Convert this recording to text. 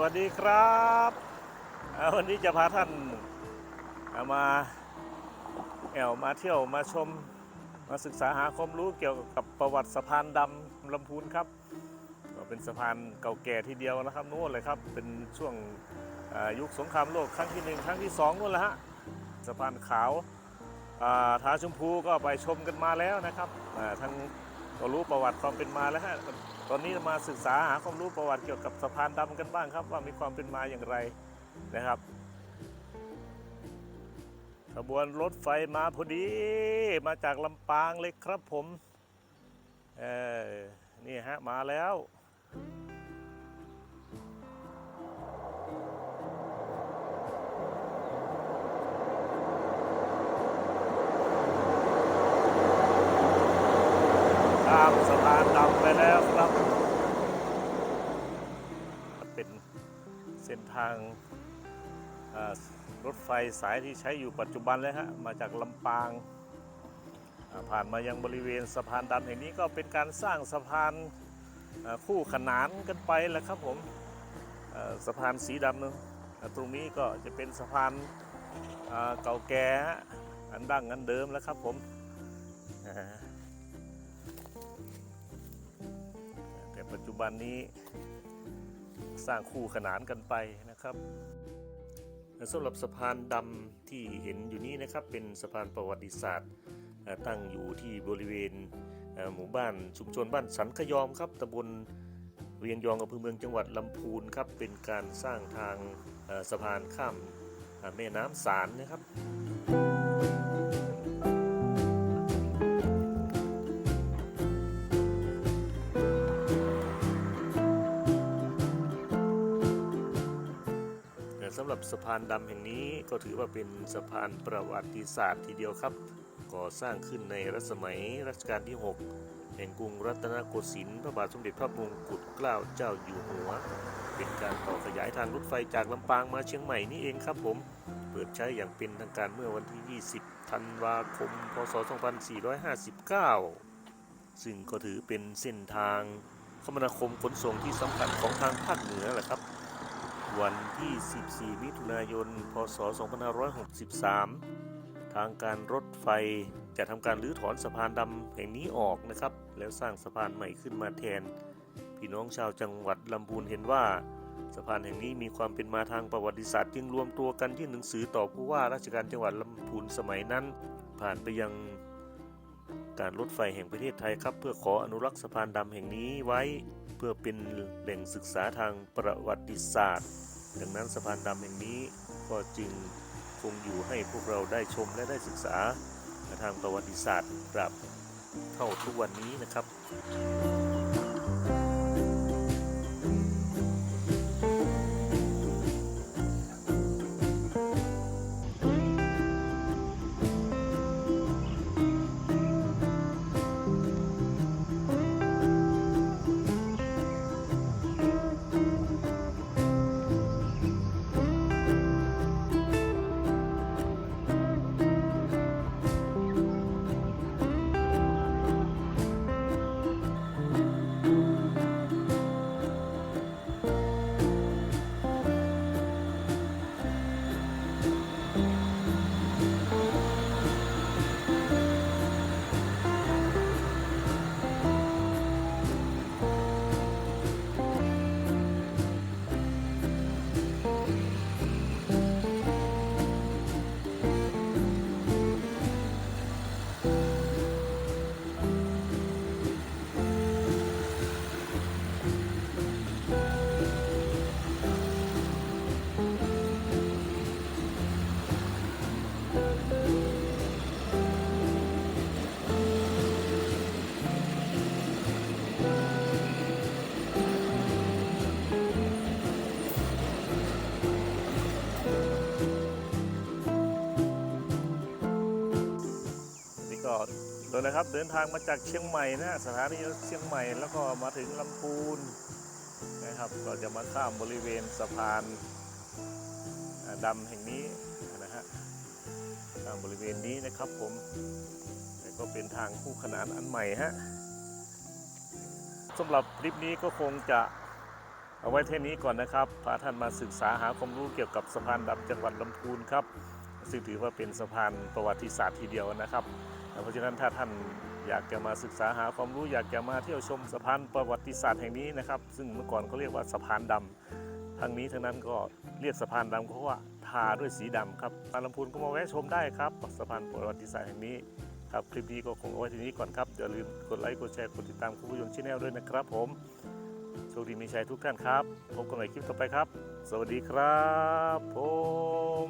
วัสดีครับวันนี้จะพาท่านอ่ามาแอวมาเที่ยวมาชมมาศึกษาหาความรู้เกี่ยวกับประวัติสะพานดำลำพูนครับก็เป็นสะพานเก่าแก่ทีเดียวนะครับนู่นเลยครับเป็นช่วงยุคสงครามโลกครั้งที่หนึ่งครั้งที่สองนู่นแหละฮะสะพานขาวอ่าทาชมพูก็ไปชมกันมาแล้วนะครับอ่าทั้ง ก็รู้ประวัติความเป็นมาแล้วฮะตอนนี้มาศึกษาหาความรู้ประวัติเกี่ยวกับสะพานดำกันบ้างครับ ว่ามีความเป็นมาอย่างไรนะครับขบวนรถไฟมาพอดี มาจากลำปางเลยครับผม เออนี่ฮะ มาแล้ว นเส้นทางรถไฟสายที่ใช้อยู่ปัจจุบันเลยฮะมาจากลำปาง ผ่านมายังบริเวณสะพานดำแห่งนี้ก็เป็นการสร้างสะพานคู่ขนานกันไปแหละครับผมสะพานสีดำนะอ่าตรงนี้ก็จะเป็นสะพานเก่าแก่อันดั้งอันเดิมแล้วครับผมแต่ปัจจุบันนี้ สร้างคู่ขนานกันไปนะครับสำหรับสะพานดำที่เห็นอยู่นี้นะครับเป็นสะพานประวัติศาสตร์ตั้งอยู่ที่บริเวณหมู่บ้านชุมชนบ้านสันขยอมครับตำบลเวียงยองอำเภอเมืองจังหวัดลำพูนครับเป็นการสร้างทางสะพานข้ามแม่น้ำสารนะครับ รับสะพานดำแห่งนี้ก็ถือว่าเป็นสะพานประวัติศาสตร์ทีเดียวครับ ก่อสร้างขึ้นในรัชสมัยรัชกาลที่ 6 แห่งกรุงรัตนโกสินทร์พระบาทสมเด็จพระมงกุฎเกล้าเจ้าอยู่หัว เป็นการต่อขยายทางรถไฟจากลำปางมาเชียงใหม่นี่เองครับผม เปิดใช้อย่างเป็นทางการเมื่อวันที่ 20 ธันวาคม พศ 2459 ซึ่งก็ถือเป็นเส้นทางคมนาคมขนส่งที่สำคัญของทางภาคเหนือแหละครับ วันที่ 14 มิถุนายน พศ 2563 ทางการรถไฟจะทำการรื้อถอนสะพานดำแห่งนี้ออกนะครับ แล้วสร้างสะพานใหม่ขึ้นมาแทน พี่น้องชาวจังหวัดลำพูนเห็นว่าสะพานแห่งนี้มีความเป็นมาทางประวัติศาสตร์ จึงรวมตัวกันที่หนังสือต่อผู้ว่าราชการจังหวัดลำพูนสมัยนั้น ผ่านไปยัง การรถไฟแห่งประเทศไทยครับ เพื่อขออนุรักษ์สะพานดำแห่งนี้ไว้เพื่อเป็นแหล่งศึกษาทางประวัติศาสตร์ ดังนั้นสะพานดำแห่งนี้ก็จึงคงอยู่ให้พวกเราได้ชมและได้ศึกษาทางประวัติศาสตร์ตราบเท่าทุกวันนี้นะครับ โดยนะครับ เดินทางมาจากเชียงใหม่นะสถานีเชียงใหม่แล้วก็มาถึงลำพูนนะครับ ก็จะมาข้ามบริเวณสะพานดำแห่งนี้นะฮะข้ามบริเวณนี้นะครับผมแต่ก็เป็นทางคู่ขนานอันใหม่ฮะสำหรับคลิปนี้ก็คงจะเอาไว้เท่นี้ก่อนนะครับพาท่านมาศึกษาหาความรู้เกี่ยวกับสะพานดำจังหวัดลำพูนครับซึ่งถือว่าเป็นสะพานประวัติศาสตร์ทีเดียวนะครับ เพราะฉะนั้นถ้าท่านอยากจะมาศึกษาหาความรู้อยากจะมาเที่ยวชมสะพานประวัติศาสตร์แห่งนี้นะครับ ซึ่งเมื่อก่อนเขาเรียกว่าสะพานดำทางนี้ทั้งนั้นก็เรียกสะพานดำเพราะว่าทาด้วยสีดำครับมาลำพูนก็มาแวะชมได้ครับสะพานประวัติศาสตร์แห่งนี้ครับคลิปนี้ก็คงเอาไว้ที่นี้ก่อนครับอย่าลืมกดไลค์กดแชร์กดติดตามคุณผู้ชมชแนลด้วยนะครับ ผมโชคดีมีชัยทุกท่านครับพบกันใหม่คลิปต่อไปครับ สวัสดีครับผม